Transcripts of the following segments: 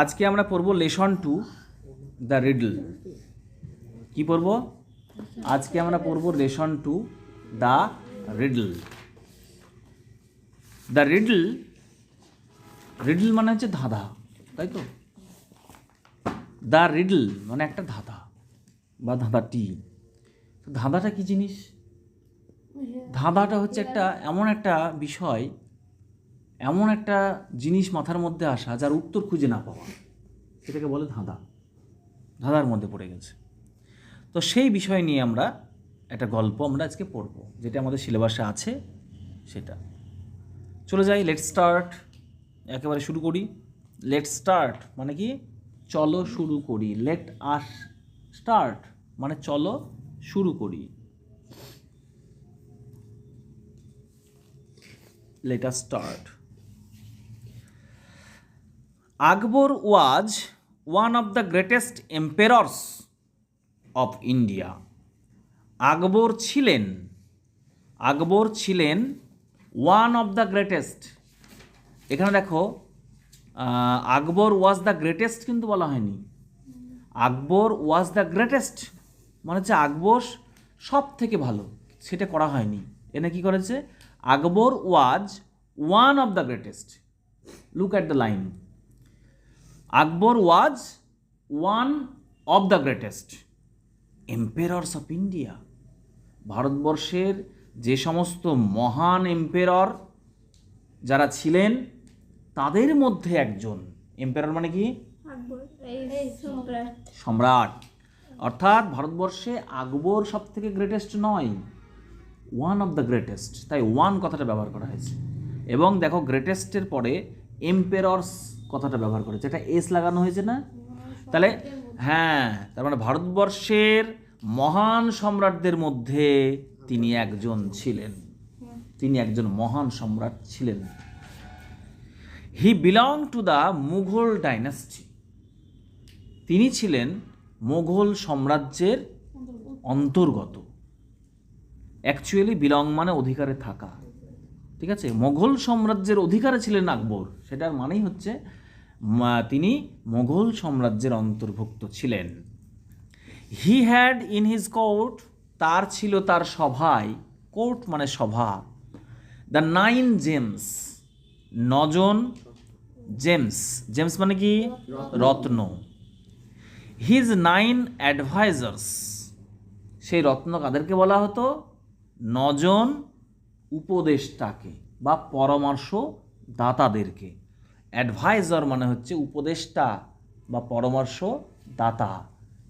আজকে আমরা পড়ব লেসন টু দ্য রিডল। কি পড়ব? আজকে আমরা পড়ব lesson two the riddle. The riddle riddle মানে হচ্ছে ধাঁধা, তাই তো? দ্য রিডল মানে একটা ধাঁধা বা ধাঁধাটি। ধাঁধাটা কি জিনিস? ধাঁধাটা হচ্ছে একটা এমন একটা বিষয় এমন একটা জিনিস মাথার মধ্যে আসা যার উত্তর খুঁজে না পাওয়া। সেটাকে বলে ধাঁধা। ধাঁধার মধ্যে পড়ে গেছে। তো সেই বিষয় নিয়ে আমরা একটা গল্প আমরা আজকে পড়ব, যেটা আমাদের সিলেবাসে আছে সেটা। চলে যাই লেট স্টার্ট একেবারে শুরু করি। লেট স্টার্ট মানে কি? চলো শুরু করি। লেট আস স্টার্ট মানে চলো শুরু করি। Let us start. Akbar was one of the greatest emperors of India. Akbar ছিলেন আকবর ছিলেন ওয়ান অফ দ্য গ্রেটেস্ট। এখানে দেখো আকবর ওয়াজ দ্য গ্রেটেস্ট কিন্তু বলা হয়নি। আকবর ওয়াজ দ্য গ্রেটেস্ট মানে হচ্ছে আকবর সব থেকে ভালো, সেটা করা হয়নি। এনে কি করেছে? Akbar was one of the greatest. Look at the line. Akbar was one of the greatest emperors of India ভারতবর্ষের যে সমস্ত মহান এম্পেরর যারা ছিলেন তাদের মধ্যে একজন। এম্পেরর মানে কি? সম্রাট। অর্থাৎ ভারতবর্ষে আকবর সব থেকে গ্রেটেস্ট নয়। ওয়ান অফ দ্য গ্রেটেস্ট তাই ওয়ান কথাটা ব্যবহার করা হয়েছে। এবং দেখো গ্রেটেস্টের পরে এম্পেরর্স কথাটা ব্যবহার করেছে এটা এস লাগানো হয়েছে না? তাহলে হ্যাঁ তার মানে ভারতবর্ষের মহান সম্রাটদের মধ্যে তিনি একজন ছিলেন। তিনি একজন মহান সম্রাট ছিলেন। He belong to the Mughal dynasty তিনি ছিলেন মোঘল সাম্রাজ্যের অন্তর্গত। অ্যাকচুয়ালি বিলং মানে অধিকারে থাকা। ঠিক আছে? মোঘল সাম্রাজ্যের অধিকারে ছিলেন আকবর। সেটার মানেই হচ্ছে তিনি মোঘল সাম্রাজ্যের অন্তর্ভুক্ত ছিলেন। He had in his court তার ছিল তার সভায় কোর্ট মানে সভা। দ্য নাইন জেমস নজন জেমস জেমস মানে কি? রত্ন। হিজ নাইন অ্যাডভাইজার্স সেই রত্ন কাদেরকে বলা হতো? নজন উপদেষ্টাকে বা পরামর্শ দাতাদেরকে অ্যাডভাইজার মানে হচ্ছে উপদেষ্টা বা পরামর্শ দাতা।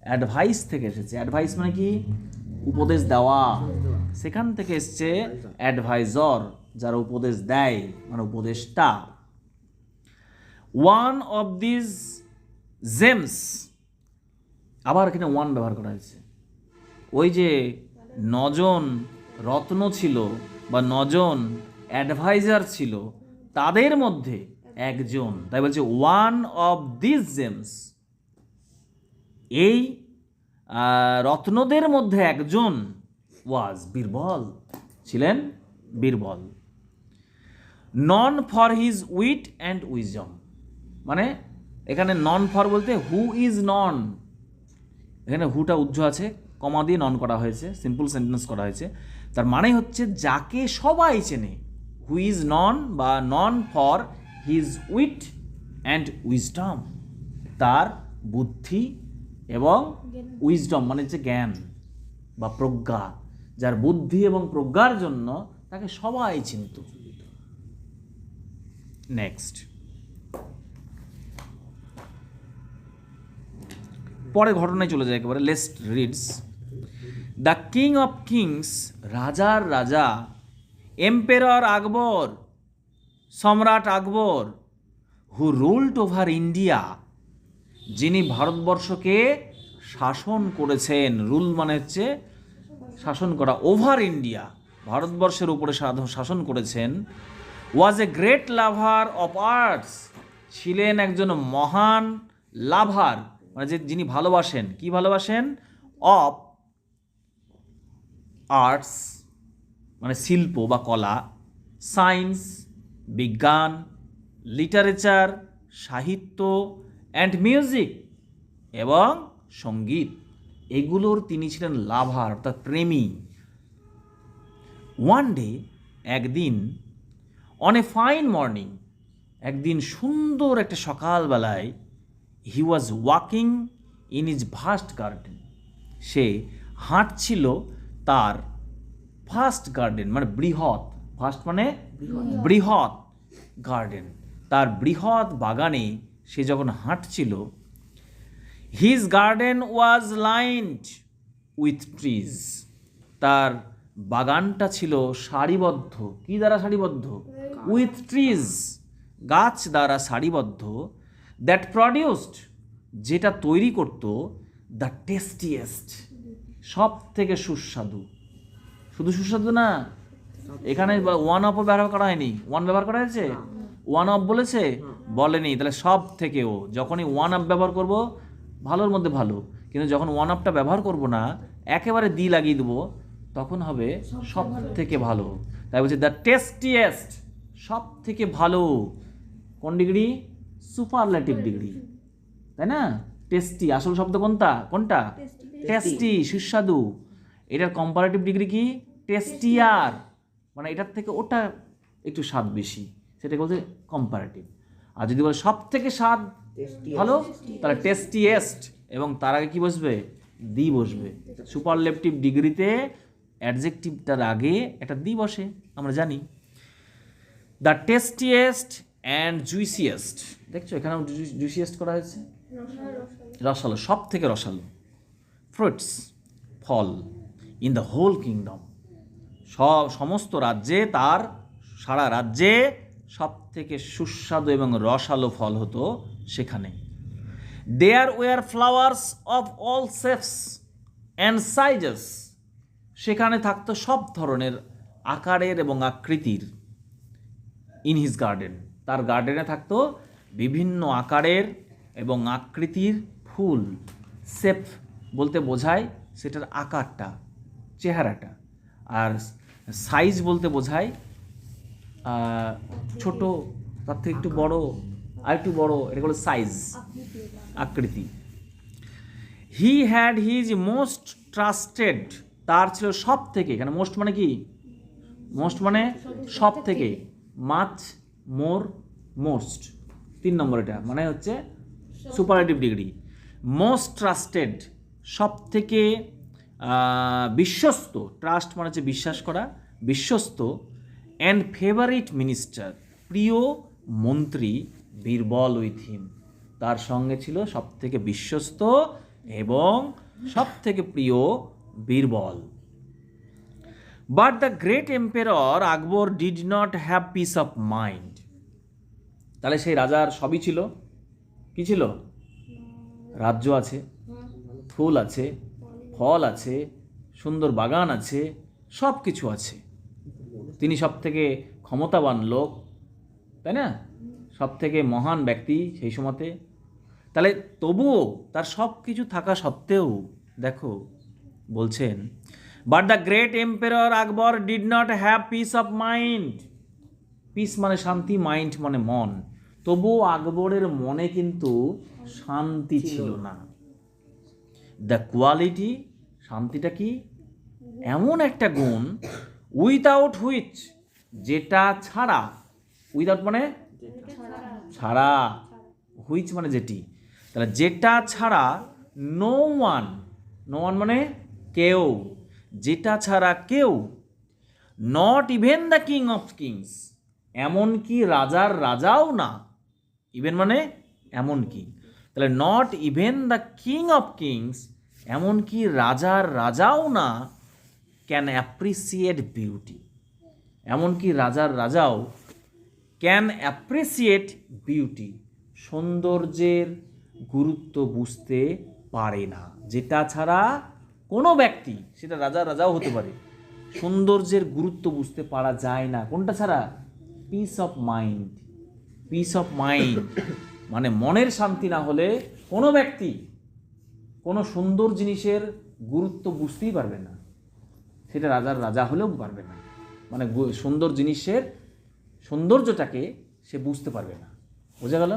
অ্যাডভাইস থেকে এসেছে। অ্যাডভাইস মানে কি? উপদেশ দেওয়া। সেখান থেকে এসছে অ্যাডভাইজর, যারা উপদেশ দেয় মানে উপদেষ্টা। ওয়ান অফ দিস জেমস আবার এখানে ওয়ান ব্যবহার করা হয়েছে। ওই যে নজন রত্ন ছিল বা নজন অ্যাডভাইজার ছিল, তাদের মধ্যে একজন। তাই বলছে ওয়ান অফ দিস জেমস এই রত্নদের মধ্যে একজন ওয়াজ বীরবল, ছিলেন Birbal. Known for his wit and wisdom মানে এখানে নন ফর বলতে হু ইজ নন এখানে হুটা উজ্জ্ব আছে, কমা দিয়ে নন করা হয়েছে সিম্পল সেন্টেন্স করা হয়েছে। তার মানে হচ্ছে, যাকে সবাই চেনে হু ইজ নন বা known for his wit and wisdom তার বুদ্ধি এবং উইজডম মানে হচ্ছে জ্ঞান বা প্রজ্ঞা, যার বুদ্ধি এবং প্রজ্ঞার জন্য তাকে সবাই চিনত। নেক্সট পরে ঘটনায় চলে যায় একেবারে। Lest reads the king of kings রাজার রাজা এম্পেরর আকবর সম্রাট Akbar who ruled over India যিনি ভারতবর্ষকে শাসন করেছেন রুল মানে হচ্ছে শাসন করা ওভার ইন্ডিয়া ভারতবর্ষের উপরে শাসন করেছেন was a great lover of arts ছিলেন একজন মহান লাভার মানে যে যিনি ভালোবাসেন, কি ভালোবাসেন? অফ আর্টস মানে শিল্প বা কলা সায়েন্স বিজ্ঞান, লিটারেচার, সাহিত্য অ্যান্ড মিউজিক এবং সংগীত। এগুলোর তিনি ছিলেন লাভার, অর্থাৎ প্রেমী। ওয়ান ডে একদিন অন এ ফাইন মর্নিং একদিন সুন্দর একটা সকালবেলায় he was walking in is vast garden সে হাঁটছিল তার ফার্স্ট গার্ডেন মানে বৃহৎ। ফার্স্ট মানে বৃহৎ। গার্ডেন তার বৃহৎ বাগানে সে যখন হাঁটছিল his garden was lined with trees তার বাগানটা ছিল সারিবদ্ধ। কি দ্বারা সারিবদ্ধ? উইথ ট্রিজ গাছ দ্বারা সারিবদ্ধ। দ্যাট প্রডিউসড যেটা তৈরি করত দ্য টেস্টিয়েস্ট সব থেকে সুস্বাদু। শুধু সুস্বাদু না এখানে ওয়ান অফও ব্যবহার করা হয়নি। ওয়ান ব্যবহার করা হয়েছে? ওয়ান অফ বলেছে? বলেনি। তাহলে সব থেকেও যখনই ওয়ান অফ ব্যবহার করব ভালোর মধ্যে ভালো। কিন্তু যখন ওয়ান অফটা ব্যবহার করব না একেবারে দি লাগিয়ে দেবো তখন হবে সব থেকে ভালো। তাই বলছে দ্য টেস্টিয়েস্ট সব থেকে ভালো। কোন ডিগ্রি? Superlative degree. তাই না? টেস্টি আসল শব্দ কোনটা? কোনটা? টেস্টি সুস্বাদু। এটার কম্পারেটিভ ডিগ্রি কি? টেস্টিয়ার মানে এটার থেকে ওটা একটু স্বাদ বেশি। সেটাকে বলছে কম্পারেটিভ আর যদি বলে সব থেকে স্বাদ ভালো তাহলে টেস্টিয়েস্ট এবং তার আগে কী বসবে? দি বসবে। সুপারলেপটিভ ডিগ্রিতে অ্যাডজেক্টিভটার আগে একটা দি বসে আমরা জানি। দ্য টেস্টিয়েস্ট অ্যান্ড জুইসিয়েস্ট দেখছ এখানেও জুইসিয়েস্ট করা হয়েছে? রসালো। সব থেকে রসালো। ফ্রুটস ফল। ইন দ্য হোল কিংডম সব সমস্ত রাজ্যে তার, সারা রাজ্যে সব থেকে সুস্বাদু এবং রসালো ফল হতো সেখানে। There were flowers of all shapes and sizes সেখানে থাকতো সব ধরনের আকারের এবং আকৃতির। ইন হিজ গার্ডেন তার গার্ডেনে থাকতো বিভিন্ন আকারের এবং আকৃতির ফুল। সেফ বলতে বোঝায় সেটার আকারটা, চেহারাটা। আর সাইজ বলতে বোঝায় ছোট, তার থেকে একটু বড় আর একটু বড়, এটা হলো সাইজ আকৃতি। He had his most trusted তার ছিল সব থেকে এখানে মোস্ট মানে কি? মোস্ট মানে সব থেকে মাছ মোর মোস্ট তিন নম্বর এটা মানে হচ্ছে সুপারেটিভ ডিগ্রি মোস্ট ট্রাস্টেড সব থেকে বিশ্বস্ত ট্রাস্ট মানে হচ্ছে বিশ্বাস করা বিশ্বস্ত অ্যান্ড ফেভারিট মিনিস্টার প্রিয় মন্ত্রী বীরবল উইথ হিম তার সঙ্গে ছিল সব থেকে বিশ্বস্ত এবং সব থেকে প্রিয় Birbal. But the great emperor Akbar did not have peace of mind তাহলে সেই রাজার সবই ছিল? কি ছিল? রাজ্য আছে ফুল আছে ফল আছে, সুন্দর বাগান আছে সব কিছু আছে। তিনি সব থেকে ক্ষমতাবান লোক, তাই না? সব থেকে মহান ব্যক্তি সেই সময়তে। তাহলে তবুও তার সব কিছু থাকা সত্ত্বেও, দেখো, বলছেন but the great emperor Akbar did not have peace of mind peace মানে শান্তি মাইন্ড মানে মন। তবুও আকবরের মনে কিন্তু শান্তি ছিল না। দ্য কোয়ালিটি শান্তিটা কি? এমন একটা গুণ উইদাউট হুইচ যেটা ছাড়া উইদাউট মানে? ছাড়া। হুইচ মানে যেটি? তাহলে যেটা ছাড়া নো ওয়ান নো ওয়ান মানে কেউ। যেটা ছাড়া কেউ not even the king of kings এমনকি রাজার রাজাও না? ইভেন মানে এমন কি? তাহলে not even the king of kings এমনকি রাজার রাজাও না ক্যান অ্যাপ্রিসিয়েট বিউটি এমনকি রাজার রাজাও ক্যান অ্যাপ্রিসিয়েট বিউটি সৌন্দর্যের গুরুত্ব বুঝতে পারে না। যেটা ছাড়া কোনো ব্যক্তি, সেটা রাজা রাজাও হতে পারে। সৌন্দর্যের গুরুত্ব বুঝতে পারা যায় না। কোনটা ছাড়া? Peace of mind peace of mind মানে মনের শান্তি না হলে কোনো ব্যক্তি কোনো সুন্দর জিনিসের গুরুত্ব বুঝতেই পারবে না। সেটা রাজার রাজা হলেও পারবে না। মানে সুন্দর জিনিসের সৌন্দর্যটাকে সে বুঝতে পারবে না। বোঝা গেল?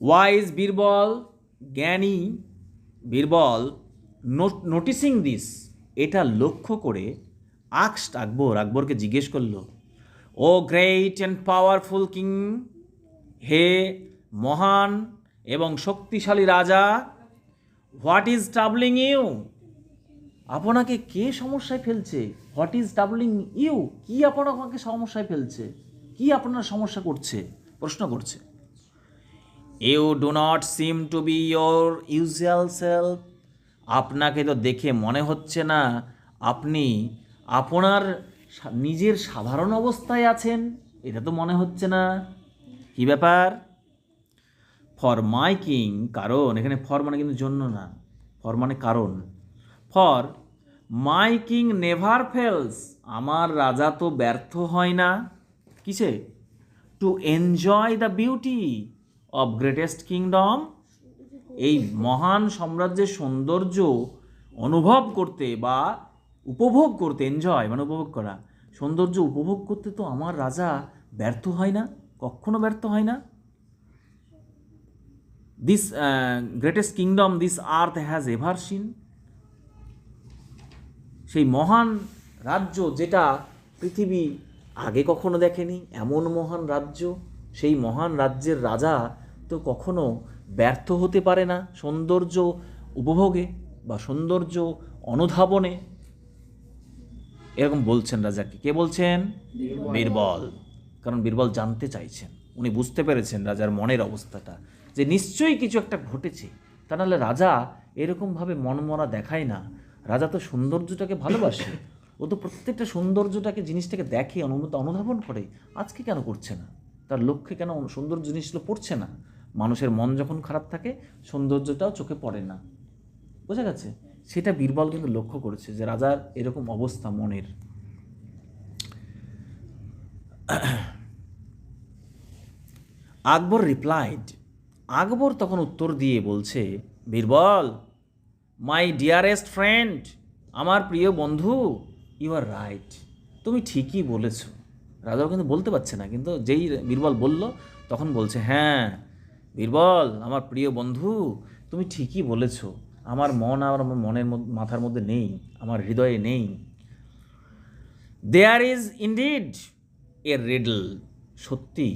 ওয়াইজ বীরবল, জ্ঞানী বীরবল নোটিসিং দিস, এটা লক্ষ্য করে আকস্ট আকবর আকবরকে জিজ্ঞেস করল, O great and powerful king, হে মহান এবং শক্তিশালী রাজা, হোয়াট ইজ ট্রাভেলিং ইউ? আপনাকে কে সমস্যায় ফেলছে? What is travelling you? কি আপনাকে সমস্যায় ফেলছে? কি আপনার সমস্যা করছে? প্রশ্ন করছে। You do not seem to be your usual self আপনাকে তো দেখে মনে হচ্ছে না আপনি আপনার নিজের সাধারণ অবস্থায় আছেন। এটা তো মনে হচ্ছে না। কি ব্যাপার? ফর মাই কিং কারণ, এখানে ফর মানে কিন্তু জন্য না। ফর মানে কারণ। For my king never fails আমার রাজা তো ব্যর্থ হয় না। কিসে? To enjoy the beauty of greatest kingdom এই মহান সাম্রাজ্যের সৌন্দর্য অনুভব করতে বা উপভোগ করতে এনজয় মানে উপভোগ করা। সৌন্দর্য উপভোগ করতে তো আমার রাজা ব্যর্থ হয় না? কখনো ব্যর্থ হয় না? This greatest kingdom this earth has ever seen সেই মহান রাজ্য যেটা পৃথিবী আগে কখনো দেখেনি এমন মহান রাজ্য সেই মহান রাজ্যের রাজা তো কখনো ব্যর্থ হতে পারে না সৌন্দর্য উপভোগে বা সৌন্দর্য অনুধাবনে। এরকম বলছেন রাজাকে। কে বলছেন? বীরবল। কারণ বীরবল জানতে চাইছেন। উনি বুঝতে পেরেছেন রাজার মনের অবস্থাটা। যে নিশ্চয়ই কিছু একটা ঘটেছে, তা নাহলে রাজা এরকমভাবে মনমরা দেখায় না। রাজা তো সৌন্দর্যটাকে ভালোবাসে। ও তো প্রত্যেকটা সৌন্দর্যটাকে, জিনিসটাকে দেখে অনুমত অনুধাবন করে। আজকে কেন করছে না? তার লক্ষ্যে কেন সুন্দর জিনিসগুলো পড়ছে না? মানুষের মন যখন খারাপ থাকে, সৌন্দর্যটাও চোখে পড়ে না। বোঝা গেছে? সেটা বীরবল কিন্তু লক্ষ্য করেছে যে রাজার এরকম অবস্থা মনের। আকবর রিপ্লাইড আকবর তখন উত্তর দিয়ে বলছে, বীরবল মাই ডিয়ারেস্ট ফ্রেন্ড আমার প্রিয় বন্ধু ইউ আর রাইট তুমি ঠিকই বলেছ। রাজাও কিন্তু বলতে পারছে না, কিন্তু যেই বীরবল বলল, তখন বলছে হ্যাঁ বীরবল, আমার প্রিয় বন্ধু, তুমি ঠিকই বলেছ। আমার মন আর আমার মনের মাথার মধ্যে নেই, আমার হৃদয়ে নেই। দেয়ার ইজ ইন্ডিড এ রেডল সত্যি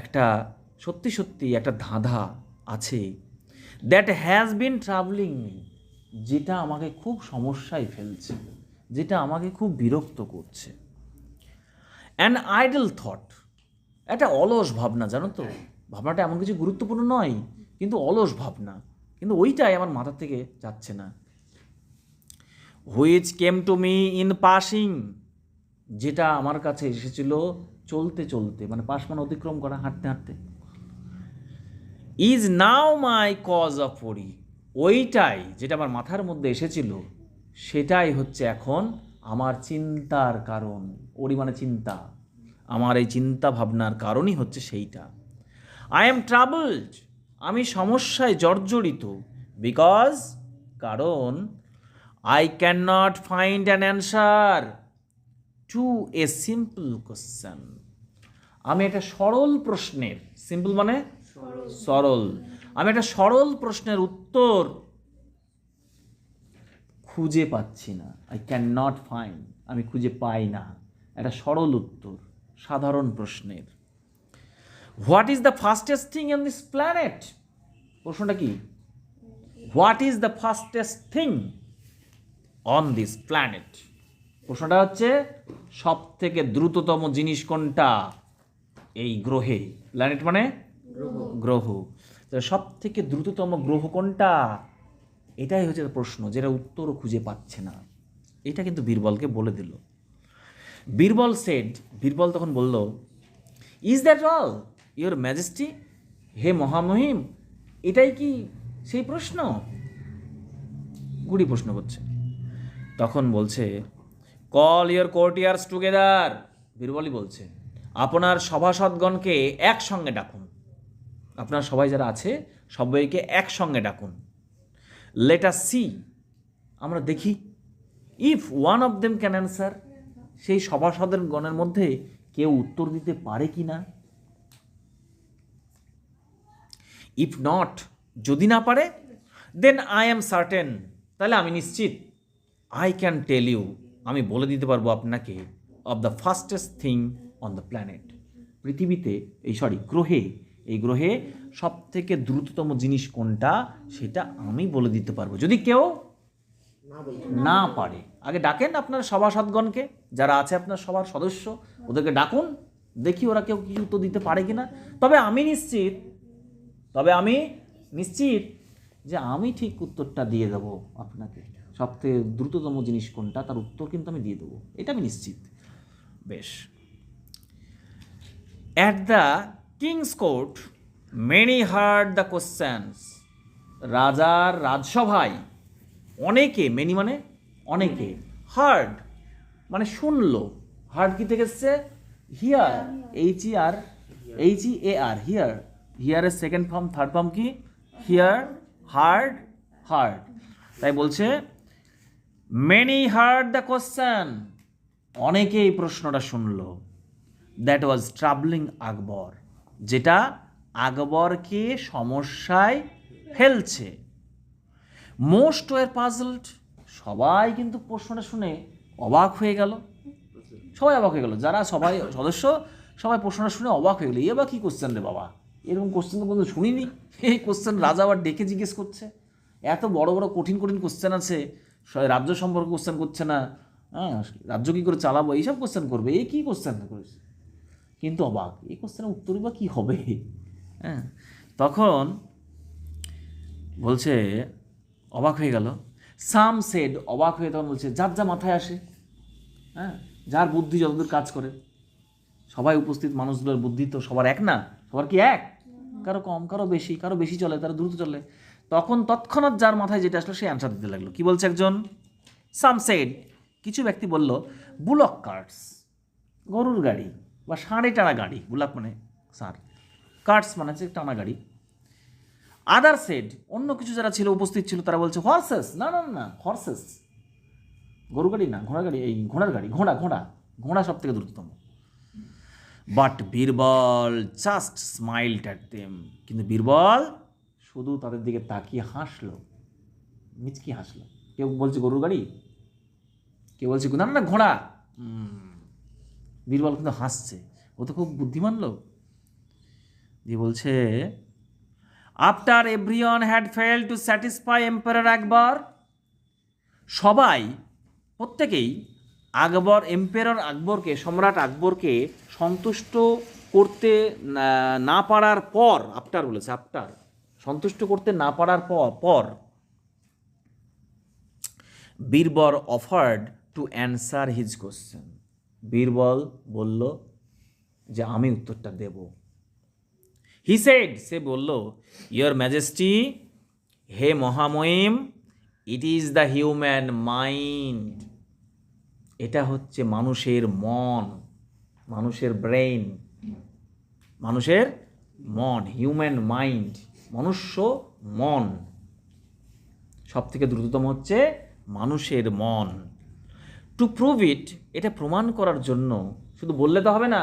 একটা সত্যি সত্যি একটা ধাঁধা আছে দ্যাট হ্যাজ বিন ট্রাভেলিং যেটা আমাকে খুব সমস্যায় ফেলছে, যেটা আমাকে খুব বিরক্ত করছে। অ্যান আইডল থট একটা অলস ভাবনা, জানো তো? ভাবনাটা এমন কিছু গুরুত্বপূর্ণ নয়, কিন্তু অলস ভাবনা, কিন্তু ওইটাই আমার মাথা থেকে যাচ্ছে না। Which came to me in passing যেটা আমার কাছে এসেছিল চলতে চলতে মানে পাশ মানে অতিক্রম করা, হাঁটতে হাঁটতে। Is now my cause of worry ওইটাই যেটা আমার মাথার মধ্যে এসেছিল, সেটাই হচ্ছে এখন আমার চিন্তার কারণ ওরি মানে চিন্তা। আমার এই চিন্তা ভাবনার কারণই হচ্ছে সেইটা। আই এম ট্রাবলড আমি সমস্যায় জর্জরিত। বিকজ কারণ I can not find an answer to a simple question আমি একটা সরল প্রশ্নের সিম্পল মানে সরল। আমি একটা সরল প্রশ্নের উত্তর খুঁজে পাচ্ছি না। আই ক্যান নট ফাইন্ড আমি খুঁজে পাই না। একটা সরল উত্তর, সাধারণ প্রশ্নের। What is the fastest thing in this planet প্রশ্নটা কি? What is the fastest thing on this planet প্রশ্নটা হচ্ছে সব থেকে দ্রুততম জিনিস কোনটা? এই গ্রহে। প্ল্যানেট মানে গ্রহ। সব থেকে দ্রুততম গ্রহ কোনটা? এটাই হচ্ছে প্রশ্ন, যেটা উত্তরও খুঁজে পাচ্ছে না। এটা কিন্তু বীরবলকে বলে দিল। বীরবল সেড বীরবল তখন বলল is that all your majesty হে মহামহিম, এটাই কি সেই প্রশ্ন? কুড়ি প্রশ্ন করছে। তখন বলছে কল ইয়োর কোর্টিয়ার্স টুগেদার বীরবলই বলছে, আপনার সভাসদগণকে একসঙ্গে ডাকুন। আপনার সবাই যারা আছে, সবাইকে একসঙ্গে ডাকুন। লেট আস সি আমরা দেখি। If one of them can answer সেই সভাসদের গণের মধ্যে কেউ উত্তর দিতে পারে কি না? ইফ নট যদি না পারে দেন আই এম সার্টেন তাহলে আমি নিশ্চিত। আই ক্যান টেল ইউ আমি বলে দিতে পারব আপনাকে of the fastest thing on the planet পৃথিবীতে, এই সরি গ্রহে এই গ্রহে সব থেকে দ্রুততম জিনিস কোনটা? সেটা আমি বলে দিতে পারব। যদি কেউ না পারে আগে ডাকেন আপনার সভাসদগণকে যারা আছে আপনার সবার সদস্য ওদেরকে ডাকুন দেখি ওরা কেউ কিছু উত্তর দিতে পারে কিনা। তবে আমি নিশ্চিত তবে আমি নিশ্চিত যে আমি ঠিক উত্তরটা দিয়ে দেবো আপনাকে। সবথেকে দ্রুততম জিনিস কোনটা তার উত্তর কিন্তু আমি দিয়ে দেবো। এটা আমি নিশ্চিত। বেশ। At the king's court many heard the questions রাজার রাজসভায় অনেকে মেনি মানে অনেকে হার্ড মানে শুনলো। হার্ড কি থেকে এসছে? Hear H E R H E A R hear হিয়ারের second form third form কি? হিয়ার হার্ড হার্ড তাই বলছে মেনি হার্ড দ্য কোশ্চেন অনেকে এই প্রশ্নটা শুনলো। দ্যাট ওয়াজ ট্রাভেলিং আকবর যেটা আকবরকে সমস্যায় ফেলছে। মোস্ট ওয়ার পাজলড সবাই কিন্তু প্রশ্নটা শুনে অবাক হয়ে গেল। সবাই অবাক হয়ে গেল। যারা সবাই সদস্য, সবাই প্রশ্নটা শুনে অবাক হয়ে গেলো। এ বা কী কোশ্চেন রে বাবা? এরকম কোশ্চেন তো কোনো শুনিনি। এই কোশ্চেন রাজা আবার ডেকে জিজ্ঞেস করছে। এত বড় বড় কঠিন কঠিন কোশ্চেন আছে। রাজ্য সম্পর্কে কোশ্চেন করছে না। হ্যাঁ রাজ্য কী করে চালাবো? এইসব কোশ্চেন করবে। এই কী কোশ্চেন করেছে? কিন্তু অবাক, এই কোশ্চেনের উত্তরই বা কী হবে? হ্যাঁ তখন বলছে, অবাক হয়ে গেল। সাম সেড অবাক হয়ে তখন বলছে, যার যা মাথায় আসে হ্যাঁ যার বুদ্ধি যতদূর কাজ করে। সবাই উপস্থিত মানুষগুলোর বুদ্ধি তো সবার এক না? সবার কি এক? কারও কম, কারও বেশি কারও বেশি চলে, তারা দ্রুত চলে। তখন তৎক্ষণাৎ যার মাথায় যেটা আসলো, সে অ্যান্সার দিতে লাগল। কি বলছে একজন? সাম সেড কিছু ব্যক্তি বলল বুলক কার্টস গরুর গাড়ি। বা ষাঁড়ে টানা গাড়ি বুলাক মানে ষাঁড় কার্টস মানে হচ্ছে টানা গাড়ি। আদার সেড অন্য কিছু যারা ছিল উপস্থিত ছিল তারা বলছে হর্সেস না না না হর্সেস গরু গাড়ি না ঘোড়া গাড়ি এই ঘোড়ার গাড়ি ঘোড়া ঘোড়া ঘোড়া সব থেকে দ্রুততম। But Birbal just smiled at them কিন্তু বীরবল শুধু তাদের দিকে তাকিয়ে হাসলো মিচকি হাসলো। কেউ বলছে গরুর গাড়ি? কেউ বলছে না না, ঘোড়া। বীরবল কিন্তু হাসছে। ও তো খুব বুদ্ধিমান লোক। দিয়ে বলছে after everyone had fail to satisfy empire Akbar সবাই, প্রত্যেকেই আকবর এম্পায়ার আকবরকে সম্রাট আকবরকে সন্তুষ্ট করতে না- পারার পর আফটার বলেছে আফটার সন্তুষ্ট করতে না পারার পর Birbal offered to answer his question Birbal বলল যে, আমি উত্তরটা দেব। হি সেড সে বলল ইয়োর ম্যাজেস্টি হে মহামহিম it is the human mind এটা হচ্ছে মানুষের মন, মানুষের ব্রেইন মানুষের মন হিউম্যান মাইন্ড মনুষ্য মন। সব থেকে দ্রুততম হচ্ছে মানুষের মন। টু প্রুভ ইট এটা প্রমাণ করার জন্য শুধু বললে তো হবে না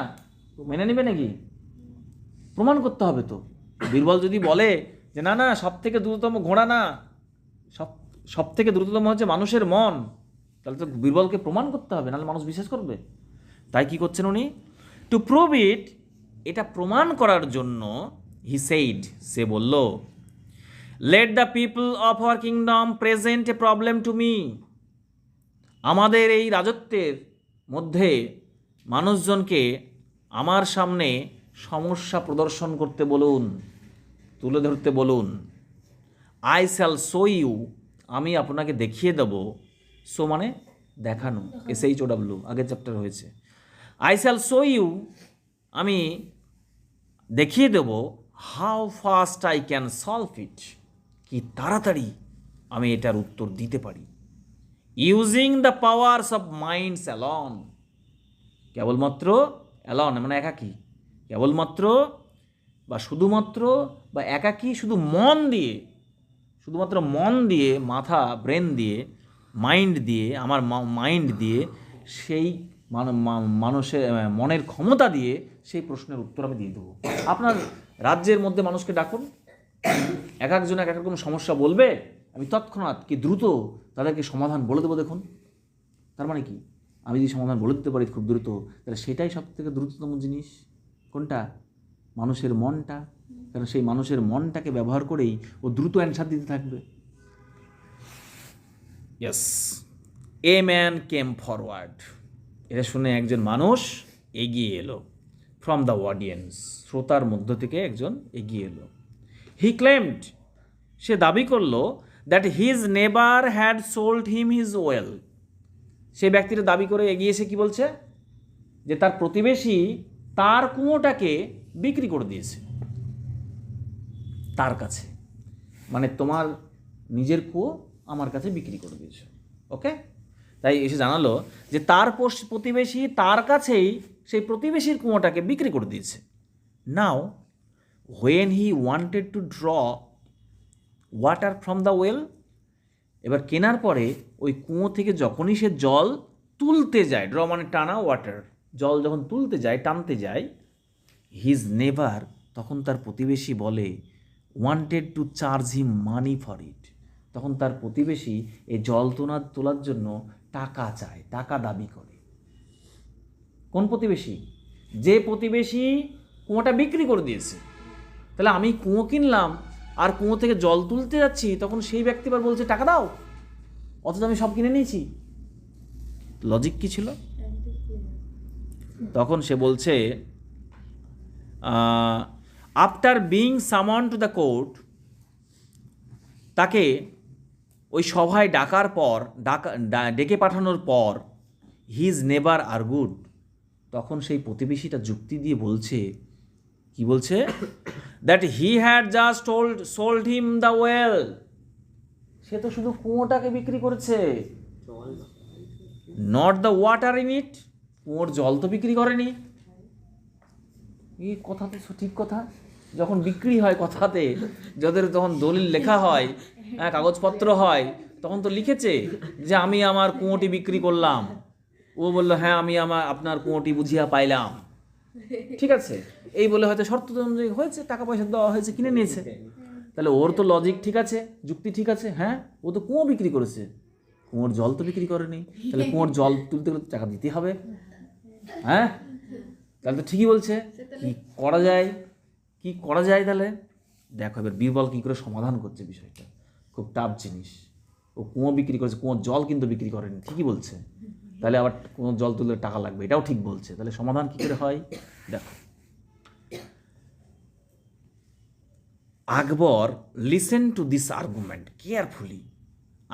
মেনে নেবে নাকি? প্রমাণ করতে হবে তো। বীরবল যদি বলে যে না না সব থেকে দ্রুততম ঘোড়া না, সব সব থেকে দ্রুততম হচ্ছে মানুষের মন, তাহলে তো বীরবলকে প্রমাণ করতে হবে, নাহলে মানুষ বিশ্বাস করবে। তাই কি করছেন উনি? টু প্রুভ ইট এটা প্রমাণ করার জন্য হি সেইড সে বলল let the people of our kingdom present a problem to me আমাদের এই রাজত্বের মধ্যে মানুষজনকে আমার সামনে সমস্যা প্রদর্শন করতে বলুন, তুলে ধরতে বলুন। আই শ্যাল শো ইউ আমি আপনাকে দেখিয়ে দেব। সো মানে দেখানো এস এইচ ও ডাব্লু আগের চ্যাপ্টার হয়েছে। আই শ্যাল শো ইউ আমি দেখিয়ে দেব how fast I can solve it কি তাড়াতাড়ি আমি এটার উত্তর দিতে পারি। Using the powers of minds alone কেবলমাত্র অ্যালন মানে একাকী। কেবলমাত্র বা শুধুমাত্র বা একাকী শুধু মন দিয়ে, শুধুমাত্র মন দিয়ে, মাথা ব্রেন দিয়ে মাইন্ড দিয়ে, আমার মাইন্ড দিয়ে, সেই মান- মানুষের মনের ক্ষমতা দিয়ে সেই প্রশ্নের উত্তর আমি দিয়ে দেবো। আপনার রাজ্যের মধ্যে মানুষকে ডাকুন। এক একজন এক এক রকম সমস্যা বলবে। আমি তৎক্ষণাৎ কি দ্রুত তাদেরকে সমাধান বলে দেবো দেখুন? তার মানে কি? আমি যদি সমাধান বলে দিতে পারি খুব দ্রুত, তাহলে সেটাই সব থেকে দ্রুততম জিনিস। কোনটা? মানুষের মনটা। কারণ সেই মানুষের মনটাকে ব্যবহার করেই ও দ্রুত অ্যান্সার দিতে থাকবে। Yes a man came forward এটা শুনে একজন মানুষ এগিয়ে এলো ফ্রম দ্য অডিয়েন্স শ্রোতার মধ্য থেকে একজন এগিয়ে এলো। হি ক্লেমড সে দাবি করল that his neighbour had sold him his well সে ব্যক্তিটা দাবি করে এগিয়ে এসে কি বলছে? যে তার প্রতিবেশী তার কুয়োটাকে বিক্রি করে দিয়েছে। তার কাছে। মানে তোমার নিজের কুয়ো আমার কাছে বিক্রি করে দিয়েছে। ওকে? তাই এসে জানালো যে তার প্রতিবেশী তার কাছেই সেই প্রতিবেশীর কুয়োটাকে বিক্রি করে দিয়েছে। Now when he wanted to draw water from the well এবার কেনার পরে ওই কুঁয়ো থেকে যখনই সে জল তুলতে যায় ড্র মানে টানা ওয়াটার জল যখন তুলতে যায়, টানতে যায় হিজ নেভার তখন তার প্রতিবেশী বলে wanted to charge him money for it তখন তার প্রতিবেশী এই জল তোলা তোলার জন্য টাকা চায়, টাকা দাবি করে। কোন প্রতিবেশী? যে প্রতিবেশী কুয়োটা বিক্রি করে দিয়েছে। তাহলে আমি কুয়ো কিনলাম আর কুয়ো থেকে জল তুলতে যাচ্ছি, তখন সেই ব্যক্তি আবার বলছে, টাকা দাও। অথচ আমি সব কিনে নিয়েছি। লজিক কি ছিল? তখন সে বলছে after being summoned to the court তাকে ওই সভায় ডাকার পর, ডাকা ডেকে পাঠানোর পর হিজ নেভার আর গুড তখন সেই প্রতিবেশীটা যুক্তি দিয়ে বলছে, কি বলছে? That he had just told sold him the well সে তো শুধু কুয়োটাকে বিক্রি করেছে। Not the water in it কুয়োর জল তো বিক্রি করেনি। এই কথা তো ঠিক কথা। যখন বিক্রি হয় কথাতে যাদের তখন দলিল লেখা হয় হ্যাঁ কাগজপত্র হয় তখন তো লিখেছে যে আমি আমার কুয়োটি বিক্রি করলাম। ও বলল হ্যাঁ আমি আমার আপনার কুয়োটি বুঝিয়া পাইলাম। ঠিক আছে? এই বলে হয়তো শর্ত অনুযায়ী হয়েছে, টাকা পয়সা দেওয়া হয়েছে, কিনে নিয়েছে। তাহলে ওর তো লজিক ঠিক আছে, যুক্তি ঠিক আছে হ্যাঁ? ও তো কুয়ো বিক্রি করেছে। কুয়োর জল তো বিক্রি করেনি। তাহলে কুঁয়োর জল তুলতে গেলে টাকা দিতে হবে। হ্যাঁ? তাহলে তো ঠিকই বলছে। কি করা যায়? কি করা যায় তাহলে? দেখো এবার বীরবল কী করে সমাধান করছে বিষয়টা। খুব টাফ জিনিস। ও কুঁয়ো বিক্রি করেছে, কুয়োর জল কিন্তু বিক্রি করেনি, ঠিকই বলছে। তাহলে আবার কোনো জল তুললে টাকা লাগবে। এটাও ঠিক বলছে। তাহলে সমাধান কী করে হয়? দেখো। Akbar listen to this argument carefully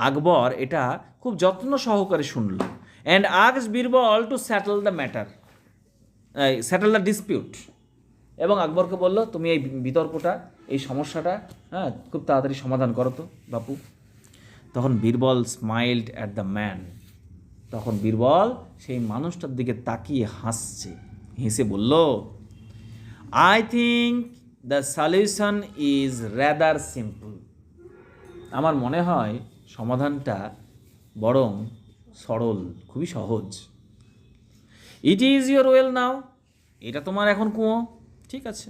Akbar এটা খুব যত্ন সহকারে শুনল। And asks Birbal to settle the matter settle the dispute এবং আকবরকে বলল, তুমি এই বিতর্কটা, এই সমস্যাটা হ্যাঁ খুব তাড়াতাড়ি সমাধান করো তো, বাপু। তখন Birbal smiled at the man তখন বীরবল সেই মানুষটার দিকে তাকিয়ে হাসছে। হেসে বলল I think the solution is rather simple আমার মনে হয় সমাধানটা বরং সরল, খুবই সহজ। It is your well now এটা তোমার এখন কুয়ো। ঠিক আছে।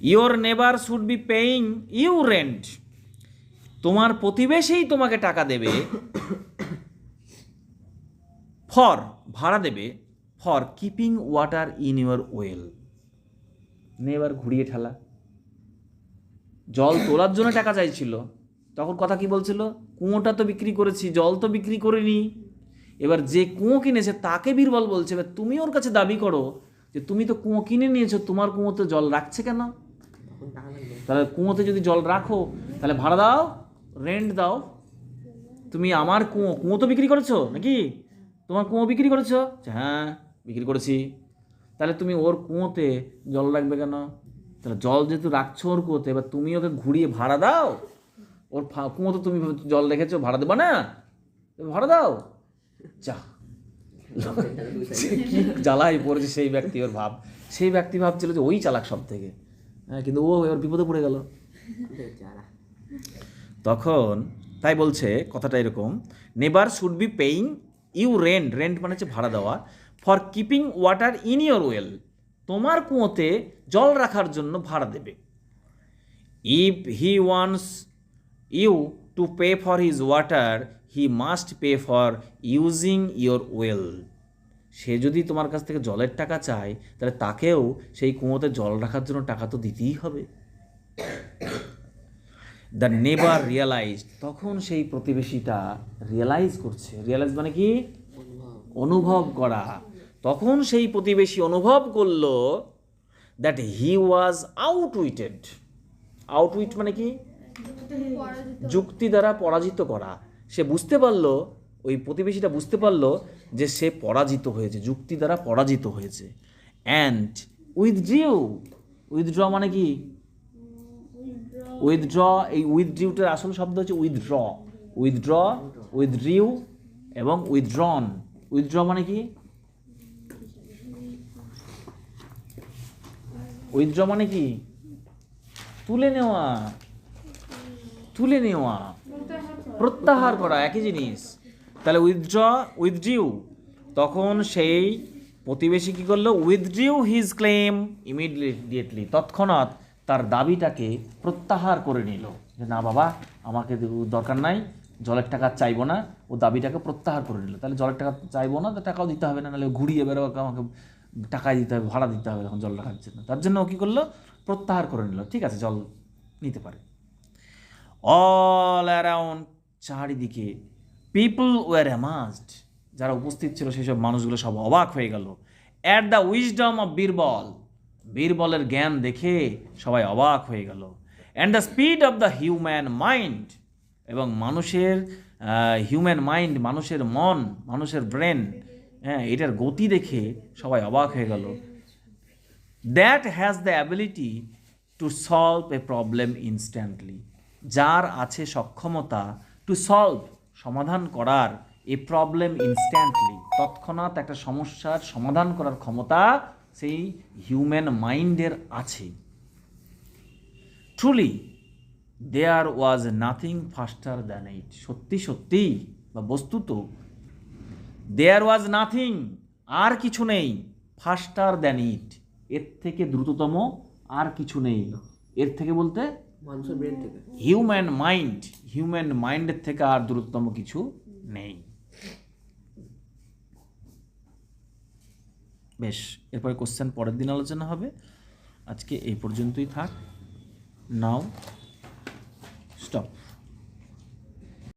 Your neighbour should be paying you rent তোমার প্রতিবেশেই তোমাকে টাকা দেবে। ফর, ভাড়া দেবে। For keeping water in your well নে এবার ঘুরিয়ে ঠেলা। জল তোলার জন্য টাকা চাইছিল। তখন কথা কি বলছিল? কুঁয়োটা তো বিক্রি করেছি, জল তো বিক্রি করিনি। এবার যে কুঁয়ো কিনেছে, তাকে বীরবল বলছে, এবার তুমি ওর কাছে দাবি করো যে তুমি তো কুঁয়ো কিনে নিয়েছো, তোমার কুয়োতে জল রাখছে কেন? তাহলে কুঁয়োতে যদি জল রাখো, তাহলে ভাড়া দাও রেন্ট দাও। তুমি আমার কুয়ো কুয়ো তো বিক্রি করেছ নাকি? তোমার কুয়ো বিক্রি করেছ? হ্যাঁ বিক্রি করেছি। তাহলে তুমি ওর কুঁয়োতে জল রাখবে কেন? তাহলে জল যেহেতু রাখছো ওর কুঁয়োতে, এবার তুমি ওকে ঘুরিয়ে ভাড়া দাও। ওর কুয়োতে তুমি জল রেখেছো, ভাড়া দেবা না? ভাড়া দাও। যা। কি জ্বালাই পড়েছে সেই ব্যক্তি ওর ভাব। সেই ব্যক্তি ভাবছিল যে ওই চালাক সব থেকে হ্যাঁ কিন্তু ও এবার বিপদে পড়ে গেল। তখন তাই বলছে, কথাটা এরকম neighbour should be paying you rent rent মানে হচ্ছে ভাড়া দেওয়া, for keeping water in your well, তোমার কুয়োতে জল রাখার জন্য ভাড়া দেবে। If he wants you to pay for his water, he must pay for using your well. সে যদি তোমার কাছ থেকে জলের টাকা চায়, তাহলে তাকেও সেই কুঁয়োতে জল রাখার জন্য টাকা তো দিতেই হবে। দ্য নেবার রিয়েলাইজ তখন সেই প্রতিবেশীটা রিয়েলাইজ করছে। রিয়েলাইজ মানে কি? অনুভব করা। তখন সেই প্রতিবেশী অনুভব করল দ্যাট হি ওয়াজ আউটউইটেড আউটউইট মানে কি? যুক্তি দ্বারা পরাজিত করা। সে বুঝতে পারল, ওই প্রতিবেশীটা বুঝতে পারল যে সে পরাজিত হয়েছে, যুক্তি দ্বারা পরাজিত হয়েছে। অ্যান্ড উইথড্রিউ উইথড্র মানে কি? উইথড্র এই উইথড্রিউটার আসল শব্দ হচ্ছে উইথড্র উইথড্র উইথড্রিউ এবং উইথড্রন উইথড্র মানে কি? উইথড্র মানে কি? তুলে নেওয়া। তুলে নেওয়া। প্রত্যাহার করা, একই জিনিস। তাহলে উইথড্র উইথড্রিউ তখন সেই প্রতিবেশী কী করল? উইথড্রিউ হিজ ক্লেম ইমিডিয়েটলি তৎক্ষণাৎ। তার দাবিটাকে প্রত্যাহার করে নিল যে, না বাবা, আমাকে দরকার নাই, জলের টাকা চাইব না। ও দাবিটাকে প্রত্যাহার করে নিল। তাহলে জলের টাকা চাইব না, তো টাকাও দিতে হবে না, নাহলে ঘুরিয়ে বেরো আমাকে টাকাই দিতে হবে, ভাড়া দিতে হবে তখন জল রাখার জন্য। তার জন্য ও কী করল? প্রত্যাহার করে নিল। ঠিক আছে, জল নিতে পারে। অল অ্যারাউন্ড চারিদিকে পিপল ওয়ার অ্যামাজড যারা উপস্থিত ছিল, সেসব মানুষগুলো সব অবাক হয়ে গেল। At the wisdom of Birbal বীরবলের জ্ঞান দেখে সবাই অবাক হয়ে গেল। And the speed of the human mind এবং মানুষের হিউম্যান মাইন্ড মানুষের মন, মানুষের ব্রেন হ্যাঁ এটার গতি দেখে সবাই অবাক হয়ে গেল। That has the ability to solve a problem instantly যার আছে সক্ষমতা টু সলভ সমাধান করার এ প্রবলেম ইনস্ট্যান্টলি তৎক্ষণাৎ একটা সমস্যার সমাধান করার ক্ষমতা সেই হিউম্যান মাইন্ডের আছে। Truly there was nothing faster than it সত্যি সত্যি বা বস্তুত দেয়ার ওয়াজ নাথিং আর কিছু নেই ফাস্টার দ্যান ইট এর থেকে দ্রুততম আর কিছু নেই। এর থেকে বলতে হিউম্যান মাইন্ড হিউম্যান মাইন্ডের থেকে আর দ্রুততম কিছু নেই। বেশ এরপরে কোশ্চেন পরের দিন আলোচনা হবে। আজকে এই পর্যন্তই থাক। নাও